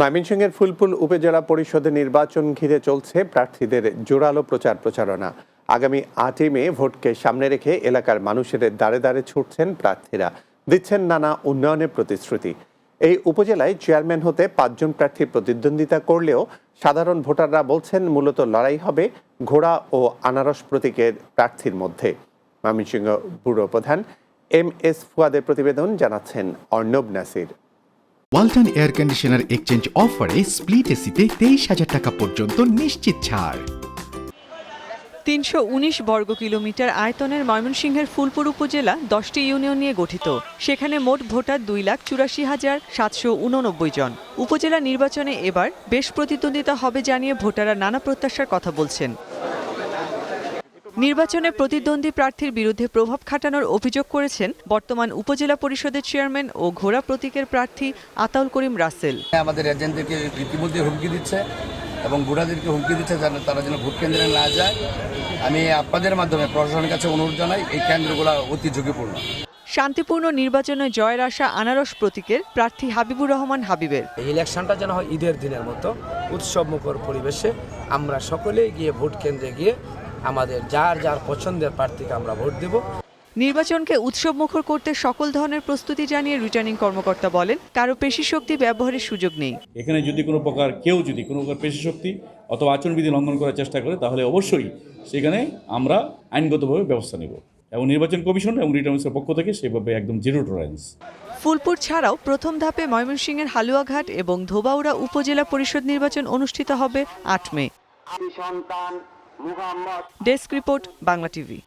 ময়মনসিংহের ফুলপুর উপজেলা পরিষদের নির্বাচন ঘিরে চলছে প্রার্থীদের জোরালো প্রচার প্রচারণা। আগামী আটই মে ভোটকে সামনে রেখে এলাকার মানুষের দাঁড়ে দাঁড়ে ছুটছেন প্রার্থীরা। দিচ্ছেন নানা উন্নয়নের প্রতিশ্রুতি। এই উপজেলায় চেয়ারম্যান হতে পাঁচজন প্রার্থী প্রতিদ্বন্দ্বিতা করলেও সাধারণ ভোটাররা বলছেন মূলত লড়াই হবে ঘোড়া ও আনারস প্রতীকের প্রার্থীর মধ্যে। ময়মনসিংহ ব্যুরো প্রধান এম এস ফুয়াদের প্রতিবেদন জানাচ্ছেন Arnab Nasir. Walton air conditioner exchange অফারে স্প্লিট এসিতে তেইশ হাজার টাকা পর্যন্ত নিশ্চিত ছাড়। তিনশো উনিশ বর্গ কিলোমিটার আয়তনের ময়মনসিংহের ফুলপুর উপজেলা দশটি ইউনিয়ন নিয়ে গঠিত। সেখানে মোট ভোটার দুই লাখ চুরাশি হাজার সাতশো উননব্বই জন। উপজেলা নির্বাচনে এবার বেশ প্রতিদ্বন্দ্বিতা হবে জানিয়ে ভোটাররা নানা প্রত্যাশার কথা বলছেন। নির্বাচনে প্রতিদ্বন্দ্বী প্রার্থীর বিরুদ্ধে প্রভাব খাটানোর অভিযোগ করেছেন বর্তমান উপজেলা পরিষদের চেয়ারম্যান ও ঘোড়া প্রতীকের প্রার্থী আতাউল করিম রাসেল। আমাদের এজেন্টদেরকে ইতিমধ্যে হুমকি দিচ্ছে এবং ঘোড়াদেরকে হুমকি দিচ্ছে যেন তারা যেন ভোট কেন্দ্রে না যায়। আমি আপনাদের মাধ্যমে প্রশাসনের কাছে অনুরোধ জানাই এই কেন্দ্রগুলো অতি ঝুঁকিপূর্ণ। শান্তিপূর্ণ নির্বাচনে জয়ের আশা আনারস প্রতীকের প্রার্থী হাবিবুর রহমান হাবিবের। এই ইলেকশনটা যেন হয় ঈদের দিনের মতো উৎসবমুখর পরিবেশে আমরা সকলে গিয়ে ভোট কেন্দ্রে গিয়ে আমাদের যার যার পছন্দের প্রার্থীকে আমরা ভোট দেব। নির্বাচনকে উৎসবমুখর করতে সকল ধরনের প্রস্তুতি জানিয়ে রিটার্নিং কর্মকর্তা বলেন কারও পেশি শক্তি ব্যবহারের সুযোগ নেই। এখানে যদি কোনো প্রকার কেউ যদি কোনো প্রকার পেশি শক্তি অথবা আচরণবিধি লঙ্ঘন করার চেষ্টা করে তাহলে অবশ্যই সেখানে আমরা আইনগতভাবে ব্যবস্থা নেব। এবং নির্বাচন কমিশন এবং রিটার্নসের পক্ষ থেকে সেভাবে একদম জিরো টলারেন্স ফুলপুর ছাড়াও প্রথম ধাপে ময়মনসিংহের হালুয়াঘাট এবং ধোবাউড়া উপজেলা পরিষদ নির্বাচন অনুষ্ঠিত হবে আট May. Desk report Bangla TV